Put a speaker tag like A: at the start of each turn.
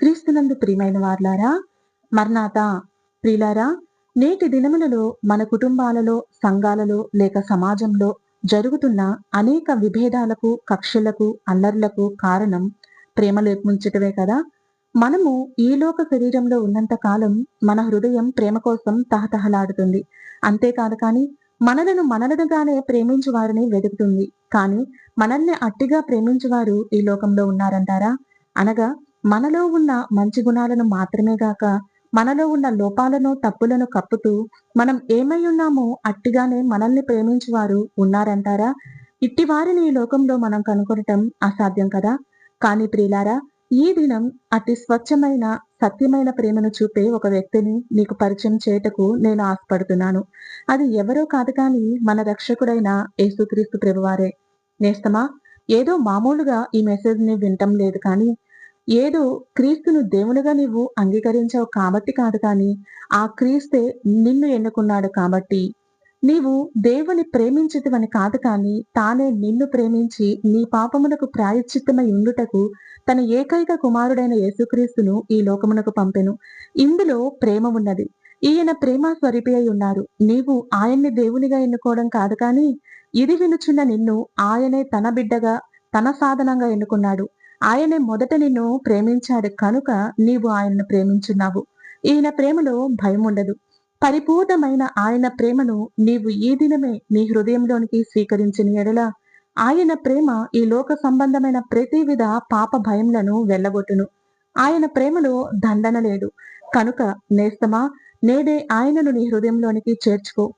A: క్రీస్తునందు ప్రియమైన వార్లారా మర్నాత ప్రియులారా నేటి దినములలో మన కుటుంబాలలో సంఘాలలో లేక సమాజంలో జరుగుతున్న అనేక విభేదాలకు కక్షలకు అల్లర్లకు కారణం ప్రేమ లేకుంచటమే కదా. మనము ఈ లోక శరీరంలో ఉన్నంత కాలం మన హృదయం ప్రేమ కోసం తహతహలాడుతుంది. అంతేకాదు కానీ మనలను మనలనుగానే ప్రేమించు వారిని వెతుకుతుంది. కానీ మనల్ని అట్టిగా ప్రేమించువారు ఈ లోకంలో ఉన్నారంటారా? అనగా మనలో ఉన్న మంచి గుణాలను మాత్రమే గాక మనలో ఉన్న లోపాలను తప్పులను కప్పుతూ మనం ఏమై ఉన్నామో అట్టిగానే మనల్ని ప్రేమించేవారు ఉన్నారంటారా? ఇట్టి వారిని ఈ లోకంలో మనం కనుగొనటం అసాధ్యం కదా? కానీ ప్రియులారా ఈ దినం అతి స్వచ్ఛమైన సత్యమైన ప్రేమను చూపే ఒక వ్యక్తిని నీకు పరిచయం చేయటకు నేను ఆశపడుతున్నాను. అది ఎవరో కాదు కానీ మన రక్షకుడైన యేసుక్రీస్తు ప్రభువారే. నేస్తమా? ఏదో మామూలుగా ఈ మెసేజ్ని వింటం లేదు కానీ ఏదో క్రీస్తును దేవునిగా నీవు అంగీకరించావు కాబట్టి కాదు కానీ ఆ క్రీస్తే నిన్ను ఎన్నుకున్నాడు కాబట్టి. నీవు దేవుని ప్రేమించటమని కాదు కానీ తానే నిన్ను ప్రేమించి నీ పాపమునకు ప్రాయశ్చిత్తమై ఉండుటకు తన ఏకైక కుమారుడైన యేసుక్రీస్తును ఈ లోకమునకు పంపెను. ఇందులో ప్రేమ ఉన్నది. ఈయన ప్రేమ స్వరూపి అయి ఉన్నారు. నీవు ఆయన్ని దేవునిగా ఎన్నుకోవడం కాదు కానీ ఇది వినుచున్న నిన్ను ఆయనే తన బిడ్డగా తన సాధనంగా ఎన్నుకున్నాడు. ఆయనే మొదట నిన్ను ప్రేమించాడు కనుక నీవు ఆయనను ప్రేమించున్నావు. ఈయన ప్రేమలో భయం ఉండదు పరిపూర్ణమైన ఆయన ప్రేమను నీవు ఈ దినమే నీ హృదయంలోనికి స్వీకరించిన ఎడల ఆయన ప్రేమ ఈ లోక సంబంధమైన ప్రతి విధ పాప భయంలను వెళ్ళగొట్టును. ఆయన ప్రేమలో దండన లేదు. కనుక నేస్తమా నేడే ఆయనను నీ హృదయంలోనికి చేర్చుకో.